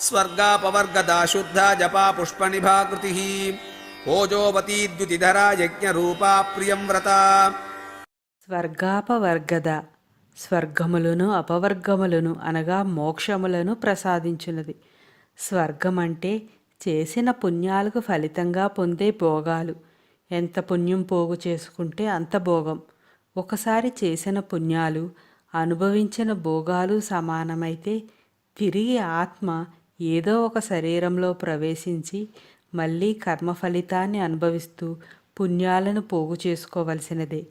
స్వర్గాపవర్గదా శుద్ధ జపా పుష్పనిభాకృతి ఓజోవతీ ద్యుతిధరా యజ్ఞరూపా ప్రియం వ్రత. స్వర్గాపవర్గద స్వర్గములను అపవర్గములను అనగా మోక్షములను ప్రసాదించున్నది. స్వర్గం అంటే చేసిన పుణ్యాలకు ఫలితంగా పొందే భోగాలు. ఎంత పుణ్యం పోగు చేసుకుంటే అంత భోగం. ఒకసారి చేసిన పుణ్యాలు అనుభవించిన భోగాలు సమానమైతే తిరిగి ఆత్మ ఏదో ఒక శరీరంలో ప్రవేశించి మళ్ళీ కర్మ ఫలితాన్ని అనుభవిస్తూ పుణ్యాలను పోగు చేసుకోవలసినదే.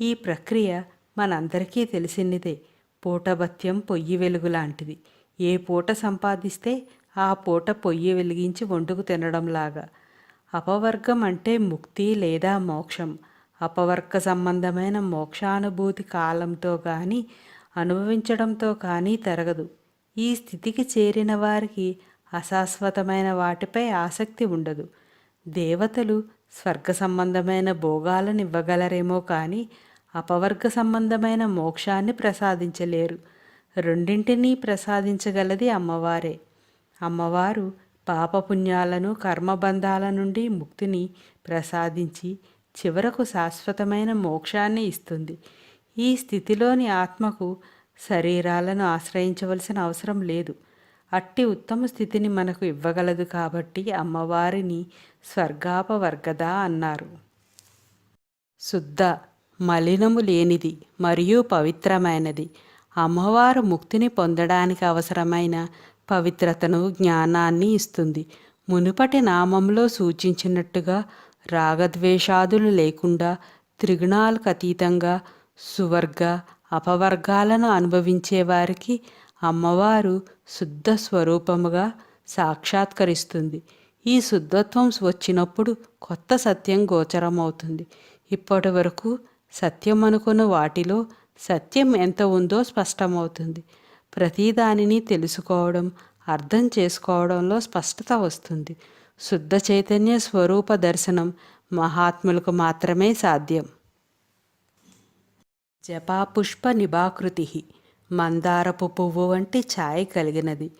ఈ ప్రక్రియ మనందరికీ తెలిసినదే. పూటభత్యం పొయ్యి వెలుగు లాంటిది. ఏ పూట సంపాదిస్తే ఆ పూట పొయ్యి వెలిగించి వండుకు తినడంలాగా. అపవర్గం అంటే ముక్తి లేదా మోక్షం. అపవర్గ సంబంధమైన మోక్షానుభూతి కాలంతో కానీ అనుభవించడంతో కానీ తరగదు. ఈ స్థితికి చేరిన వారికి అశాశ్వతమైన వాటిపై ఆసక్తి ఉండదు. దేవతలు స్వర్గ సంబంధమైన భోగాలను ఇవ్వగలరేమో కానీ అపవర్గ సంబంధమైన మోక్షాన్ని ప్రసాదించలేరు. రెండింటినీ ప్రసాదించగలది అమ్మవారే. అమ్మవారు పాపపుణ్యాలను కర్మబంధాల నుండి ముక్తిని ప్రసాదించి చివరకు శాశ్వతమైన మోక్షాన్ని ఇస్తుంది. ఈ స్థితిలోని ఆత్మకు శరీరాలను ఆశ్రయించవలసిన అవసరం లేదు. అట్టి ఉత్తమ స్థితిని మనకు ఇవ్వగలదు కాబట్టి అమ్మవారిని స్వర్గాపవర్గద అన్నారు. శుద్ధ మలినము లేనిది మరియు పవిత్రమైనది. అమ్మవారు ముక్తిని పొందడానికి అవసరమైన పవిత్రతను జ్ఞానాన్ని ఇస్తుంది. మునుపటి నామంలో సూచించినట్టుగా రాగద్వేషాదులు లేకుండా త్రిగుణాలకు అతీతంగా సువర్గ అపవర్గాలను అనుభవించే వారికి అమ్మవారు శుద్ధ స్వరూపముగా సాక్షాత్కరిస్తుంది. ఈ శుద్ధత్వం వచ్చినప్పుడు కొత్త సత్యం గోచరమవుతుంది. ఇప్పటి వరకు సత్యం అనుకున్న వాటిలో సత్యం ఎంత ఉందో స్పష్టమవుతుంది. ప్రతిదానిని తెలుసుకోవడం అర్థం చేసుకోవడంలో స్పష్టత వస్తుంది. శుద్ధ చైతన్య స్వరూప దర్శనం మహాత్ములకు మాత్రమే సాధ్యం. జపాపుష్ప నిభాకృతి మందారపు పువ్వు వంటి ఛాయ కలిగినది.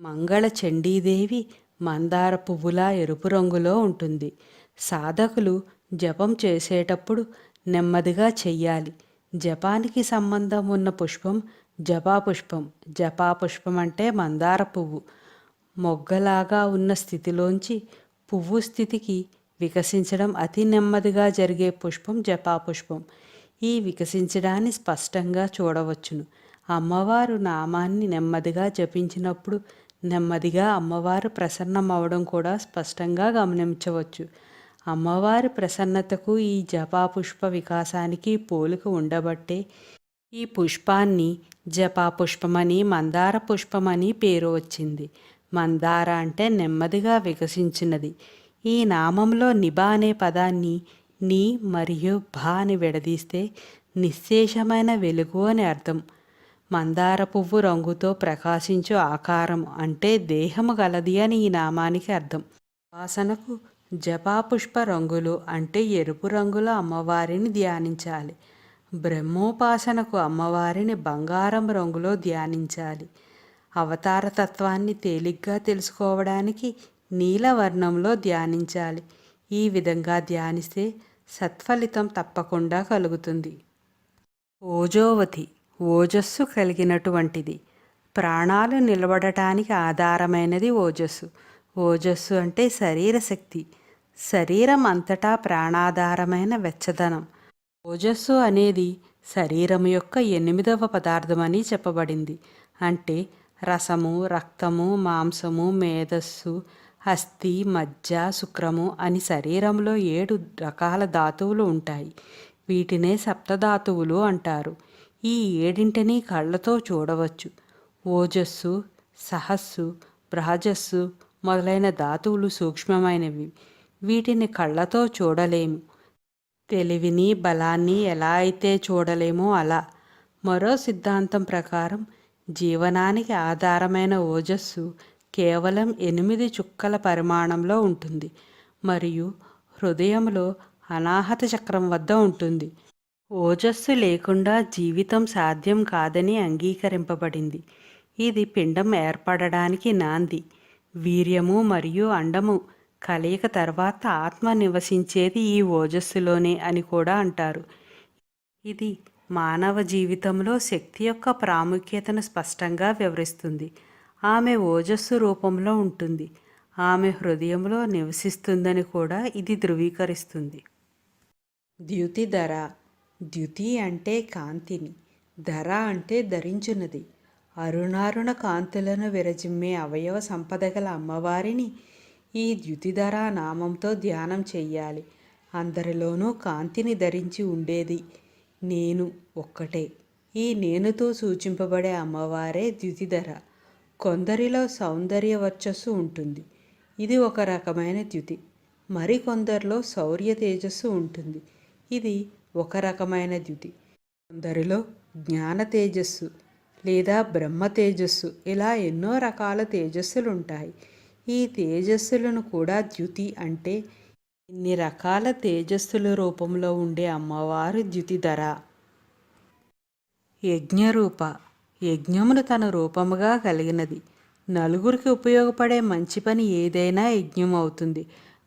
మంగళ చండీదేవి మందార పువ్వులా ఎరుపు రంగులో ఉంటుంది. సాధకులు జపం చేసేటప్పుడు నెమ్మదిగా చెయ్యాలి. జపానికి సంబంధం ఉన్న పుష్పం జపాపుష్పం. జపాపుష్పం అంటే మందార పువ్వు. మొగ్గలాగా ఉన్న స్థితిలోంచి పువ్వు స్థితికి వికసించడం అతి నెమ్మదిగా జరిగే పుష్పం జపాపుష్పం. ఈ వికసించడాన్ని స్పష్టంగా చూడవచ్చును. అమ్మవారు నామాన్ని నెమ్మదిగా జపించినప్పుడు నెమ్మదిగా అమ్మవారు ప్రసన్నమవడం కూడా స్పష్టంగా గమనించవచ్చు. అమ్మవారి ప్రసన్నతకు ఈ జపాపుష్ప వికాసానికి పోలిక ఉండబట్టే ఈ పుష్పాన్ని జపాపుష్పమని మందార పుష్పమని పేరు వచ్చింది. మందార అంటే నెమ్మదిగా వికసించినది. ఈ నామంలో నిబా అనే పదాన్ని నీ మరియు భా అని విడదీస్తే నిశ్శేషమైన వెలుగు అని అర్థం. మందార పువ్వు రంగుతో ప్రకాశించు ఆకారం అంటే దేహము గలది అని ఈ నామానికి అర్థం. వాసనకు జపాపుష్ప రంగులు అంటే ఎరుపు రంగుల అమ్మవారిని ధ్యానించాలి. బ్రహ్మోపాసనకు అమ్మవారిని బంగారం రంగులో ధ్యానించాలి. అవతార తత్వాన్ని తేలిగ్గా తెలుసుకోవడానికి నీలవర్ణంలో ధ్యానించాలి. ఈ విధంగా ధ్యానిస్తే సత్ఫలితం తప్పకుండా కలుగుతుంది. ఓజోవతి ఓజస్సు కలిగినటువంటిది. ప్రాణాలు నిలబడటానికి ఆధారమైనది ఓజస్సు. ఓజస్సు అంటే శరీర శక్తి. శరీరం అంతటా ప్రాణాధారమైన వెచ్చదనం. ఓజస్సు అనేది శరీరం యొక్క ఎనిమిదవ పదార్థమని చెప్పబడింది. అంటే రసము రక్తము మాంసము మేధస్సు హస్తి మజ్జ శుక్రము అని శరీరంలో ఏడు రకాల ధాతువులు ఉంటాయి. వీటినే సప్తధాతువులు అంటారు. ఈ ఏడింటిని కళ్ళతో చూడవచ్చు. ఓజస్సు సహస్సు బ్రహజస్సు మొదలైన ధాతువులు సూక్ష్మమైనవి. వీటిని కళ్ళతో చూడలేము. తెలివిని బలాన్ని ఎలా అయితే చూడలేమో అలా. మరో సిద్ధాంతం ప్రకారం జీవనానికి ఆధారమైన ఓజస్సు కేవలం ఎనిమిది చుక్కల పరిమాణంలో ఉంటుంది మరియు హృదయంలో అనాహత చక్రం వద్ద ఉంటుంది. ఓజస్సు లేకుండా జీవితం సాధ్యం కాదని అంగీకరింపబడింది. ఇది పిండం ఏర్పడడానికి నాంది. వీర్యము మరియు అండము కలయిక తర్వాత ఆత్మ నివసించేది ఈ ఓజస్సులోనే అని కూడా అంటారు. ఇది మానవ జీవితంలో శక్తి యొక్క ప్రాముఖ్యతను స్పష్టంగా వివరిస్తుంది. ఆమె ఓజస్సు రూపంలో ఉంటుంది. ఆమె హృదయంలో నివసిస్తుందని కూడా ఇది ధృవీకరిస్తుంది. ద్యుతి ధర. ద్యుతి అంటే కాంతిని. ధర అంటే ధరించున్నది. అరుణారుణ కాంతులను విరజిమ్మే అవయవ సంపద గల అమ్మవారిని ఈ ద్యుతిధర నామంతో ధ్యానం చెయ్యాలి. అందరిలోనూ కాంతిని ధరించి ఉండేది నేను ఒక్కటే. ఈ నేనుతో సూచింపబడే అమ్మవారే ద్యుతిధర కొందరిలో సౌందర్య వర్చస్సు ఉంటుంది. ఇది ఒక రకమైన ద్యుతి. మరికొందరిలో శౌర్య తేజస్సు ఉంటుంది. ఇది ఒక రకమైన ద్యుతి. కొందరిలో జ్ఞాన తేజస్సు లేదా బ్రహ్మ తేజస్సు ఇలా ఎన్నో రకాల తేజస్సులు ఉంటాయి ఈ తేజస్సులను కూడా ద్యుతి అంటే ఇన్ని రకాల తేజస్సుల రూపంలో ఉండే అమ్మవారు ద్యుతిధర యజ్ఞరూప యజ్ఞమును తన రూపముగా కలిగినది. నలుగురికి ఉపయోగపడే మంచి పని ఏదైనా యజ్ఞం అవుతుంది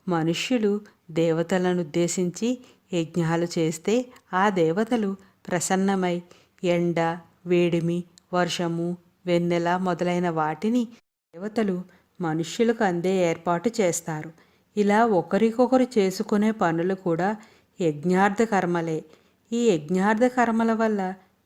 మనుష్యులు దేవతలను ఉద్దేశించి యజ్ఞాలు చేస్తే ఆ దేవతలు ప్రసన్నమై ఎండ వేడిమి వర్షము వెన్నెల మొదలైన వాటిని దేవతలు మనుష్యులకు అందే ఏర్పాటు చేస్తారు. ఇలా ఒకరికొకరు చేసుకునే పనులు కూడా యజ్ఞార్థ కర్మలే ఈ యజ్ఞార్థ కర్మల వల్ల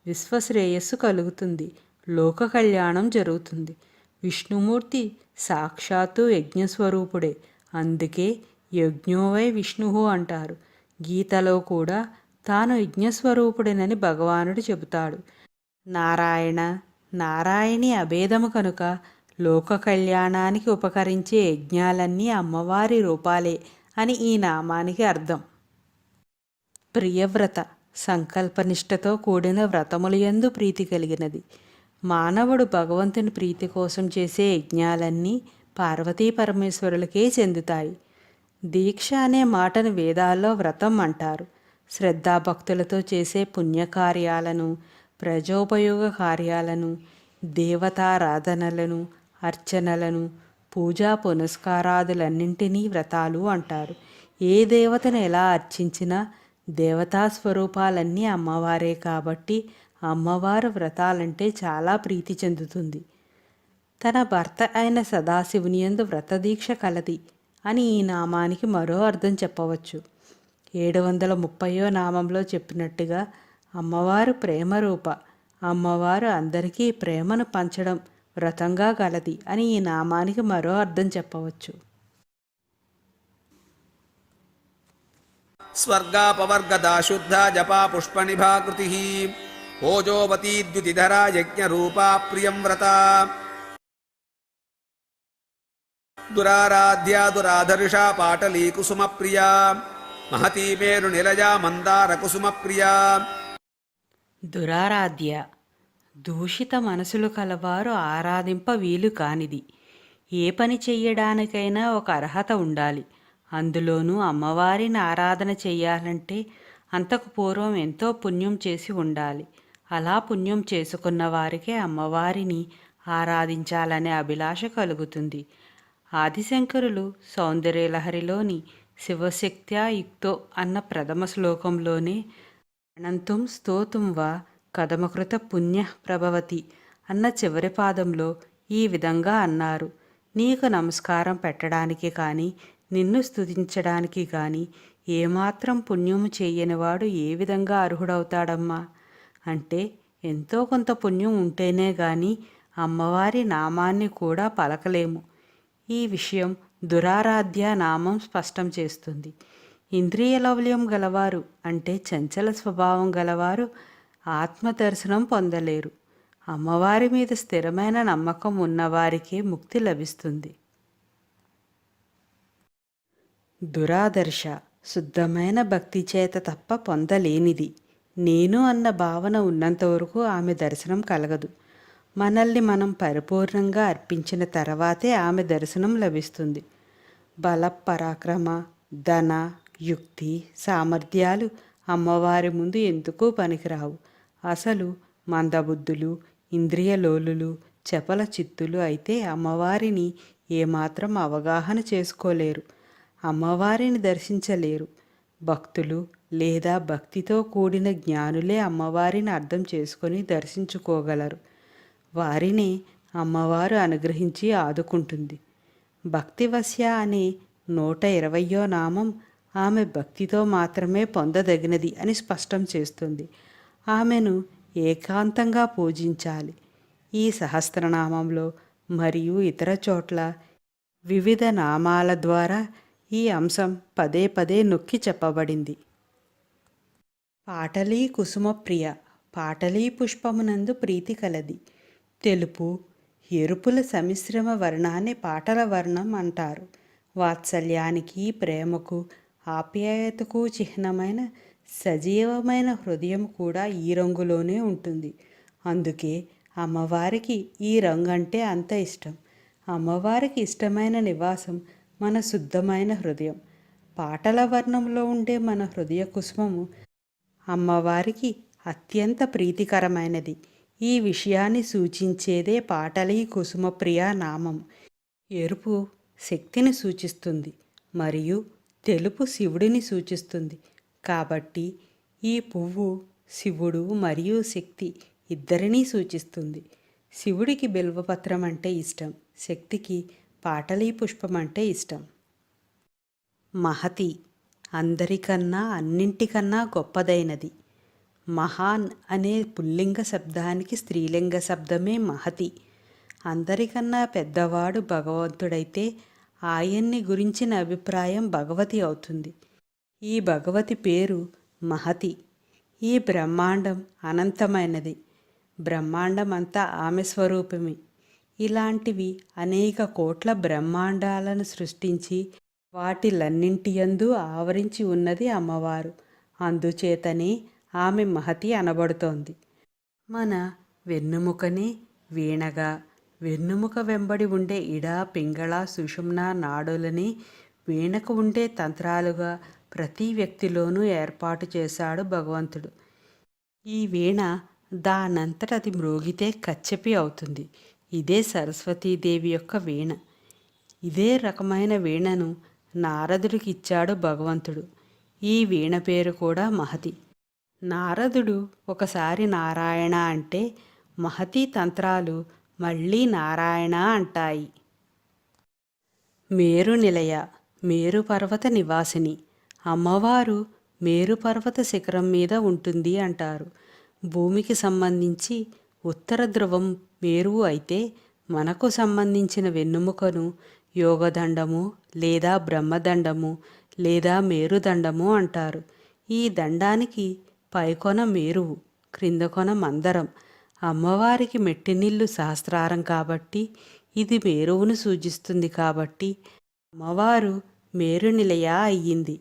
విశ్వశ్రేయస్సు కలుగుతుంది. లోక కళ్యాణం జరుగుతుంది. విష్ణుమూర్తి సాక్షాత్తు యజ్ఞస్వరూపుడే. అందుకే యజ్ఞోవై విష్ణువు అంటారు. గీతలో కూడా తాను యజ్ఞస్వరూపుడేనని భగవానుడు చెబుతాడు. నారాయణ నారాయణి అభేదము కనుక లోక కళ్యాణానికి ఉపకరించే యజ్ఞాలన్నీ అమ్మవారి రూపాలే అని ఈ నామానికి అర్థం. ప్రియవ్రత సంకల్పనిష్టతో కూడిన వ్రతముల యందు ప్రీతి కలిగినది. మానవుడు భగవంతుని ప్రీతి కోసం చేసే యజ్ఞాలన్నీ పార్వతీ పరమేశ్వరులకే చెందుతాయి. దీక్ష అనే మాటను వేదాల్లో వ్రతం అంటారు. శ్రద్ధాభక్తులతో చేసే పుణ్యకార్యాలను ప్రజోపయోగ కార్యాలను దేవతారాధనలను అర్చనలను పూజా పునస్కారాదులన్నింటినీ వ్రతాలు అంటారు. ఏ దేవతను ఎలా అర్చించినా దేవతా స్వరూపాలన్నీ అమ్మవారే కాబట్టి అమ్మవారు వ్రతాలంటే చాలా ప్రీతి చెందుతుంది. తన భర్త అయిన సదాశివుని యందు వ్రతదీక్ష కలది అని ఈ నామానికి మరో అర్థం చెప్పవచ్చు. ఏడు వందల ముప్పయో నామంలో చెప్పినట్టుగా అమ్మవారు ప్రేమరూప అమ్మవారు అందరికీ ప్రేమను పంచడం వ్రతంగా గలది అని ఈ నామానికి మరో అర్థం చెప్పవచ్చు. స్వర్గాపవర్గదా శుద్ధ జపా పుష్పనిభాకృతి. ఓజోవతీ ద్యుతిధరా యజ్ఞరూపా ప్రియం వ్రత. దురారాధ్యా దురాధర్షా పాటలీ కుసుమ ప్రియా మహతీ మేరు నిలజా మందార కుసుమ ప్రియా దురారాధ్య దూషిత మనసులు కలవారు ఆరాధింప వీలు కానిది. ఏ పని చెయ్యడానికైనా ఒక అర్హత ఉండాలి. అందులోనూ అమ్మవారిని ఆరాధన చెయ్యాలంటే అంతకు పూర్వం ఎంతో పుణ్యం చేసి ఉండాలి. అలా పుణ్యం చేసుకున్న వారికే అమ్మవారిని ఆరాధించాలనే అభిలాష కలుగుతుంది. ఆదిశంకరులు సౌందర్యలహరిలోని శివశక్త్యా యుక్తో అన్న ప్రథమ శ్లోకంలోనే అనంతం స్తోతుం వా కథమకృత పుణ్య ప్రభవతి అన్న చివరి పాదంలో ఈ విధంగా అన్నారు. నీకు నమస్కారం పెట్టడానికి కానీ నిన్ను స్తుతించడానికి కానీ ఏమాత్రం పుణ్యము చేయనివాడు ఏ విధంగా అర్హుడవుతాడమ్మా? అంటే ఎంతో కొంత పుణ్యం ఉంటేనే గాని అమ్మవారి నామాన్ని కూడా పలకలేము. ఈ విషయం దురారాధ్య నామం స్పష్టం చేస్తుంది. ఇంద్రియ లౌల్యం గలవారు అంటే చంచల స్వభావం గలవారు ఆత్మదర్శనం పొందలేరు. అమ్మవారి మీద స్థిరమైన నమ్మకం ఉన్నవారికే ముక్తి లభిస్తుంది. దురాదర్శ శుద్ధమైన భక్తి చేత తప్ప పొందలేనిది. నేను అన్న భావన ఉన్నంతవరకు ఆమె దర్శనం కలగదు. మనల్ని మనం పరిపూర్ణంగా అర్పించిన తర్వాతే ఆమె దర్శనం లభిస్తుంది. బల పరాక్రమ ధన యుక్తి సామర్థ్యాలు అమ్మవారి ముందు ఎందుకు పనికిరావు. అసలు మందబుద్ధులు ఇంద్రియలోలులు చపల చిత్తులు అయితే అమ్మవారిని ఏమాత్రం అవగాహన చేసుకోలేరు. అమ్మవారిని దర్శించలేరు. భక్తులు లేదా భక్తితో కూడిన జ్ఞానులే అమ్మవారిని అర్థం చేసుకొని దర్శించుకోగలరు. వారిని అమ్మవారు అనుగ్రహించి ఆదుకుంటుంది. భక్తివశ్య అనే నూట ఇరవయో నామం ఆమె భక్తితో మాత్రమే పొందదగినది అని స్పష్టం చేస్తుంది. ఆమెను ఏకాంతంగా పూజించాలి. ఈ సహస్రనామంలో మరియు ఇతర చోట్ల వివిధ నామాల ద్వారా ఈ అంశం పదే పదే నొక్కి చెప్పబడింది. పాటలీ కుసుమప్రియ పాటలీ పుష్పమునందు ప్రీతి కలది. తెలుపు ఎరుపుల సమిశ్రమ వర్ణాన్ని పాటల వర్ణం అంటారు. వాత్సల్యానికి ప్రేమకు ఆప్యాయతకు చిహ్నమైన సజీవమైన హృదయం కూడా ఈ రంగులోనే ఉంటుంది. అందుకే అమ్మవారికి ఈ రంగు అంటే అంత ఇష్టం. అమ్మవారికి ఇష్టమైన నివాసం మన శుద్ధమైన హృదయం. పాటల వర్ణంలో ఉండే మన హృదయ కుసుమము అమ్మవారికి అత్యంత ప్రీతికరమైనది. ఈ విషయాన్ని సూచించేదే పాటలీ కుసుమప్రియ నామం. ఎరుపు శక్తిని సూచిస్తుంది మరియు తెలుపు శివుడిని సూచిస్తుంది. కాబట్టి ఈ పువ్వు శివుడు మరియు శక్తి ఇద్దరినీ సూచిస్తుంది. శివుడికి బిల్వపత్రం అంటే ఇష్టం. శక్తికి పాటలీ పుష్పం అంటే ఇష్టం. మహతి అందరికన్నా అన్నింటికన్నా గొప్పదైనది. మహాన్ అనే పుల్లింగ శబ్దానికి స్త్రీలింగ శబ్దమే మహతి. అందరికన్నా పెద్దవాడు భగవంతుడైతే ఆయన్ని గురించిన అభిప్రాయం భగవతి అవుతుంది. ఈ భగవతి పేరు మహతి. ఈ బ్రహ్మాండం అనంతమైనది. బ్రహ్మాండం అంతా ఆమె స్వరూపమే. ఇలాంటివి అనేక కోట్ల బ్రహ్మాండాలను సృష్టించి వాటిలన్నింటియందు ఆవరించి ఉన్నది అమ్మవారు. అందుచేతనే ఆమె మహతి అనబడుతోంది. మన వెన్నుముకనే వీణగా వెన్నుముక వెంబడి ఉండే ఇడ పింగళ సుషుమ్న నాడులని వీణకు ఉండే తంత్రాలుగా ప్రతి వ్యక్తిలోనూ ఏర్పాటు చేశాడు భగవంతుడు. ఈ వీణ దానంతట అది మ్రోగితే కచ్చెపి అవుతుంది. ఇదే సరస్వతీదేవి యొక్క వీణ. ఇదే రకమైన వీణను నారదుడికి ఇచ్చాడు భగవంతుడు. ఈ వీణ పేరు కూడా మహతి. నారదుడు ఒకసారి నారాయణ అంటే మహతి తంత్రాలు మళ్ళీ నారాయణ అంటాయి. మేరు నిలయ మేరు పర్వత నివాసిని. అమ్మవారు మేరు పర్వత శిఖరం మీద ఉంటుంది అంటారు. భూమికి సంబంధించి ఉత్తర ధ్రువం మేరువు అయితే మనకు సంబంధించిన వెన్నుముకను యోగదండము లేదా బ్రహ్మదండము లేదా మేరుదండము అంటారు. ఈ దండానికి పైకొన మేరువు క్రిందకొన మందరం. అమ్మవారికి మెట్టినిల్లు సహస్రారం కాబట్టి ఇది మేరువును సూచిస్తుంది కాబట్టి అమ్మవారు మేరు నిలయ అయ్యింది.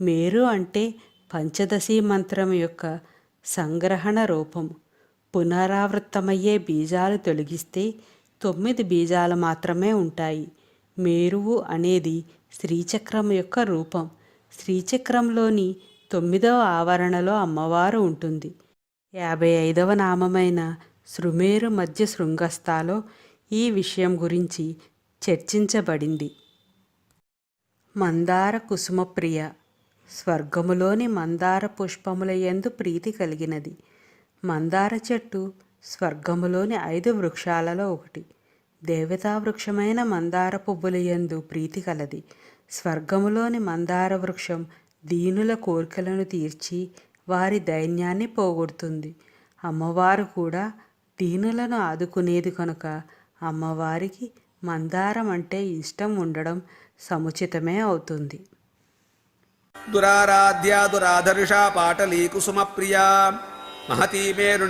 మేరు అంటే పంచదశి మంత్రం యొక్క సంగ్రహణ రూపం. పునరావృత్తమయ్యే బీజాలు తొలగిస్తే తొమ్మిది బీజాలు మాత్రమే ఉంటాయి. మేరువు అనేది శ్రీచక్రం యొక్క రూపం. శ్రీచక్రంలోని తొమ్మిదవ ఆవరణలో అమ్మవారు ఉంటుంది. యాభై ఐదవ నామమైన శృమేరు మధ్య శృంగస్థాలో ఈ విషయం గురించి చర్చించబడింది. మందార కుసుమప్రియ. స్వర్గములోని మందార పుష్పముల యందు ప్రీతి కలిగినది. మందార చెట్టు స్వర్గములోని ఐదు వృక్షాలలో ఒకటి. దేవతా వృక్షమైన మందార పువ్వుల యందు ప్రీతి కలది. స్వర్గములోని మందార వృక్షం దీనుల కోరికలను తీర్చి వారి దైన్యాన్ని పోగొడుతుంది. అమ్మవారు కూడా దీనులను ఆదుకునేది కనుక అమ్మవారికి మందారం అంటే ఇష్టం ఉండడం సముచితమే అవుతుంది. దురారాధ్యా దురాధర్షా పాటలీ కుసుమ ప్రియా మహతీ మేరు